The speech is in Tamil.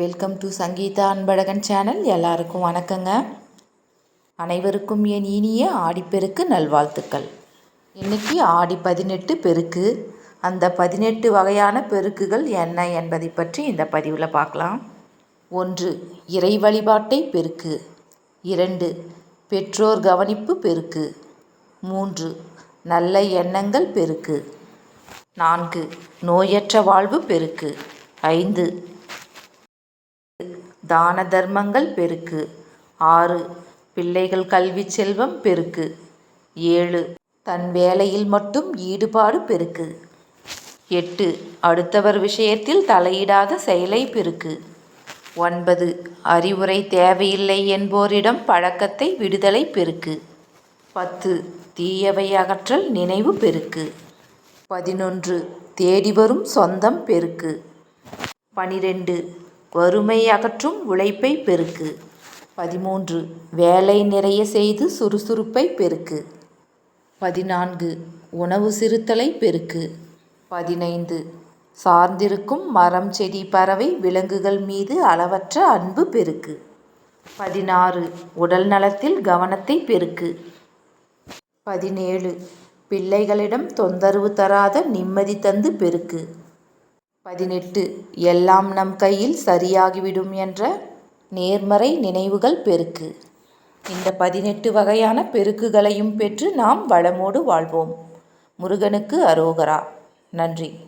Welcome to Sangeetha Anbazhagan channel எல்லாருக்கும் வணக்கங்க. அனைவருக்கும் என் இனிய ஆடிப்பெருக்கு நல்வாழ்த்துக்கள். இன்னைக்கு ஆடி பதினெட்டு பெருக்கு. அந்த பதினெட்டு வகையான பெருக்குகள் என்ன என்பதை பற்றி இந்த பதிவில் பார்க்கலாம். ஒன்று இறை வழிபாட்டை பெருக்கு. இரண்டு பெற்றோர் கவனிப்பு பெருக்கு. மூன்று நல்ல எண்ணங்கள் பெருக்கு. நான்கு நோயற்ற வாழ்வு பெருக்கு. ஐந்து தான தர்மங்கள் பெருக்கு. ஆறு பிள்ளைகள் கல்வி செல்வம் பெருக்கு. ஏழு தன் வேலையில் மட்டும் ஈடுபாடு பெருக்கு. எட்டு அடுத்தவர் விஷயத்தில் தலையிடாத செயலை பெருக்கு. ஒன்பது அறிவுரை தேவையில்லை என்போரிடம் பழக்கத்தை விடுதலை பெருக்கு. பத்து தீயவை அகற்றல் நினைவு பெருக்கு. பதினொன்று தேடி வரும் சொந்தம் பெருக்கு. பனிரெண்டு வறுமை அகற்றும் உழைப்பை பெருக்கு. பதிமூன்று. வேலை நிறைய செய்து சுறுசுறுப்பை பெருக்கு. பதினான்கு. உணவு சிறுத்தலை பெருக்கு. பதினைந்து. சார்ந்திருக்கும் மரம் செடி பறவை விலங்குகள் மீது அளவற்ற அன்பு பெருக்கு. பதினாறு. உடல் நலத்தில் கவனத்தை பெருக்கு. பதினேழு. பிள்ளைகளிடம் தொந்தரவு தராத நிம்மதி தந்து பெருக்கு. பதினெட்டு எல்லாம் நம் கையில் சரியாகிவிடும் என்ற நேர்மறை நினைவுகள் பெருக்கு. இந்த பதினெட்டு வகையான பெருக்குகளையும் பெற்று நாம் வளமோடு வாழ்வோம். முருகனுக்கு அரோகரா. நன்றி.